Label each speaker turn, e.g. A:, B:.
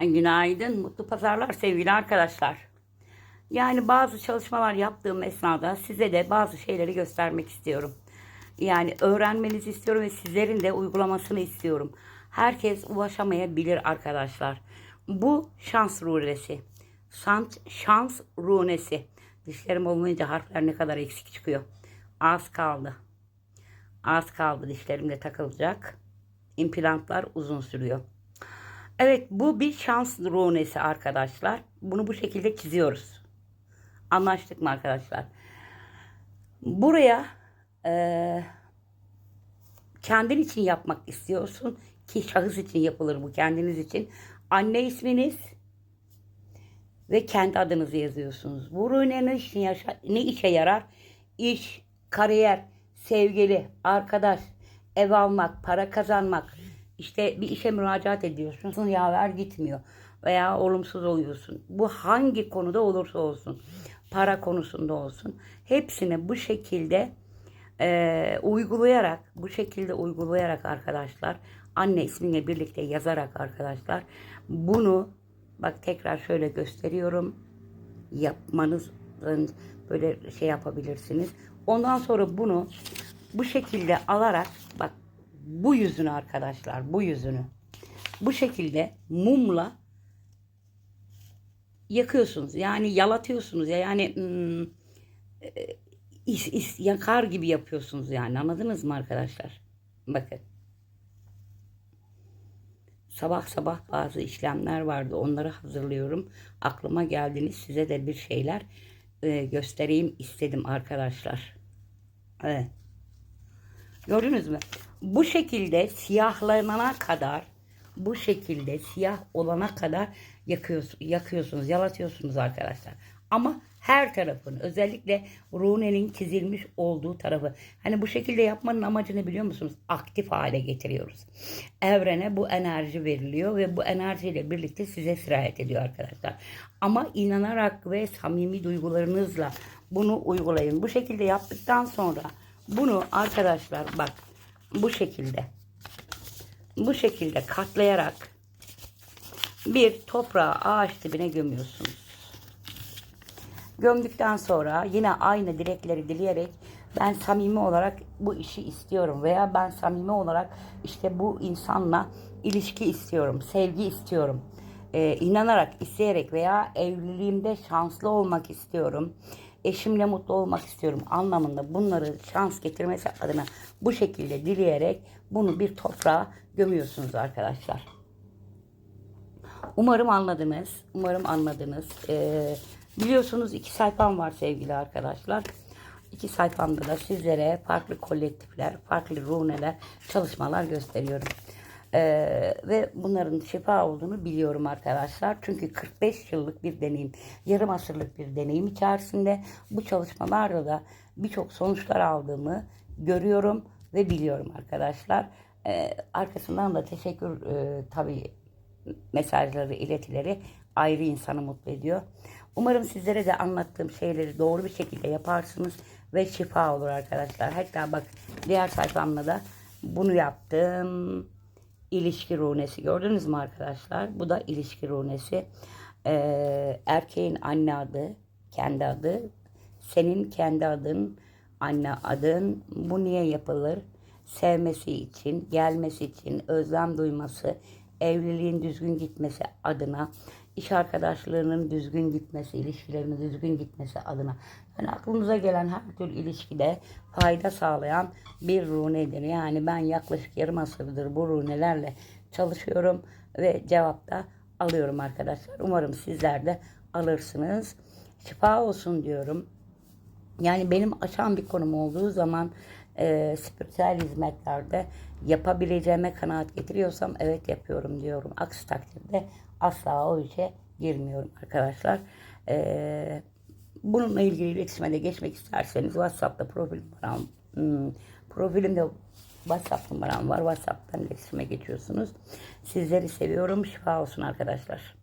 A: Günaydın, mutlu pazarlar sevgili arkadaşlar. Yani bazı çalışmalar yaptığım esnada size de bazı şeyleri göstermek istiyorum. Yani öğrenmenizi istiyorum ve sizlerin de uygulamasını istiyorum. Herkes ulaşamayabilir arkadaşlar. Bu şans rulesi. Şans, şans runesi. Dişlerim olmayınca harfler ne kadar eksik çıkıyor. Az kaldı. Az kaldı dişlerimde takılacak. İmplantlar uzun sürüyor. Evet bu bir şans runesi arkadaşlar. Bunu bu şekilde çiziyoruz. Anlaştık mı arkadaşlar? Buraya eee kendin için yapmak istiyorsun ki şahıs için yapılır bu kendiniz için. Anne isminiz ve kendi adınızı yazıyorsunuz. Bu rune ne işe, yaşa- ne işe yarar? İş, kariyer, sevgili, arkadaş, ev almak, para kazanmak. İşte bir işe müracaat ediyorsun. Yaver gitmiyor. Veya olumsuz oluyorsun. Bu hangi konuda olursa olsun. Para konusunda olsun. Hepsini bu şekilde e, uygulayarak, bu şekilde uygulayarak arkadaşlar, anne ismiyle birlikte yazarak arkadaşlar, bunu bak tekrar şöyle gösteriyorum. Yapmanız böyle şey yapabilirsiniz. Ondan sonra bunu bu şekilde alarak bak bu yüzünü arkadaşlar, bu yüzünü bu şekilde mumla yakıyorsunuz. Yani yalatıyorsunuz ya yani hmm, e, is, is, yakar gibi yapıyorsunuz yani anladınız mı arkadaşlar? Bakın. Sabah sabah bazı işlemler vardı. Onları hazırlıyorum. Aklıma geldiniz. Size de bir şeyler e, göstereyim istedim arkadaşlar. Evet. Gördünüz mü? Bu şekilde siyahlanana kadar bu şekilde siyah olana kadar yakıyorsunuz, yakıyorsunuz, yalatıyorsunuz arkadaşlar. Ama her tarafını özellikle runenin çizilmiş olduğu tarafı. Hani bu şekilde yapmanın amacını biliyor musunuz? Aktif hale getiriyoruz. Evrene bu enerji veriliyor ve bu enerjiyle birlikte size sirayet ediyor arkadaşlar. Ama inanarak ve samimi duygularınızla bunu uygulayın. Bu şekilde yaptıktan sonra bunu arkadaşlar bak bu şekilde bu şekilde katlayarak bir toprağa ağaç dibine gömüyorsunuz. Gömdükten sonra yine aynı dilekleri dileyerek ben samimi olarak bu işi istiyorum veya ben samimi olarak işte bu insanla ilişki istiyorum, sevgi istiyorum. Ee, inanarak, isteyerek veya evliliğimde şanslı olmak istiyorum. Eşimle mutlu olmak istiyorum anlamında bunları şans getirmesi adına bu şekilde dileyerek bunu bir toprağa gömüyorsunuz arkadaşlar. Umarım anladınız. Umarım anladınız. Ee, biliyorsunuz iki sayfam var sevgili arkadaşlar. İki sayfamda da sizlere farklı kolektifler, farklı runeler, çalışmalar gösteriyorum. Ee, ve bunların şifa olduğunu biliyorum arkadaşlar. Çünkü 45 yıllık bir deneyim, yarım asırlık bir deneyim içerisinde bu çalışmalarla da birçok sonuçlar aldığımı görüyorum ve biliyorum arkadaşlar. Ee, arkasından da teşekkür e, tabii mesajları, iletileri ayrı insanı mutlu ediyor. Umarım sizlere de anlattığım şeyleri doğru bir şekilde yaparsınız ve şifa olur arkadaşlar. Hatta bak diğer sayfamda da bunu yaptım. İlişki runesi gördünüz mü arkadaşlar? Bu da ilişki runesi. Ee, erkeğin anne adı, kendi adı. Senin kendi adın, anne adın. Bu niye yapılır? Sevmesi için, gelmesi için, özlem duyması, evliliğin düzgün gitmesi adına, iş arkadaşlığının düzgün gitmesi, ilişkilerinin düzgün gitmesi adına. Yani aklınıza gelen her türlü ilişkide fayda sağlayan bir runedir. Yani ben yaklaşık yarım asırdır bu runelerle çalışıyorum ve cevapta alıyorum arkadaşlar. Umarım sizler de alırsınız. Şifa olsun diyorum. Yani benim açan bir konum olduğu zaman e, spiritüel hizmetlerde yapabileceğime kanaat getiriyorsam evet yapıyorum diyorum. Aksi takdirde asla o işe girmiyorum arkadaşlar. E, bununla ilgili iletişime de geçmek isterseniz WhatsApp'ta profil numaram, hmm, profilimde WhatsApp numaram var. WhatsApp'tan iletişime geçiyorsunuz. Sizleri seviyorum. Şifa olsun arkadaşlar.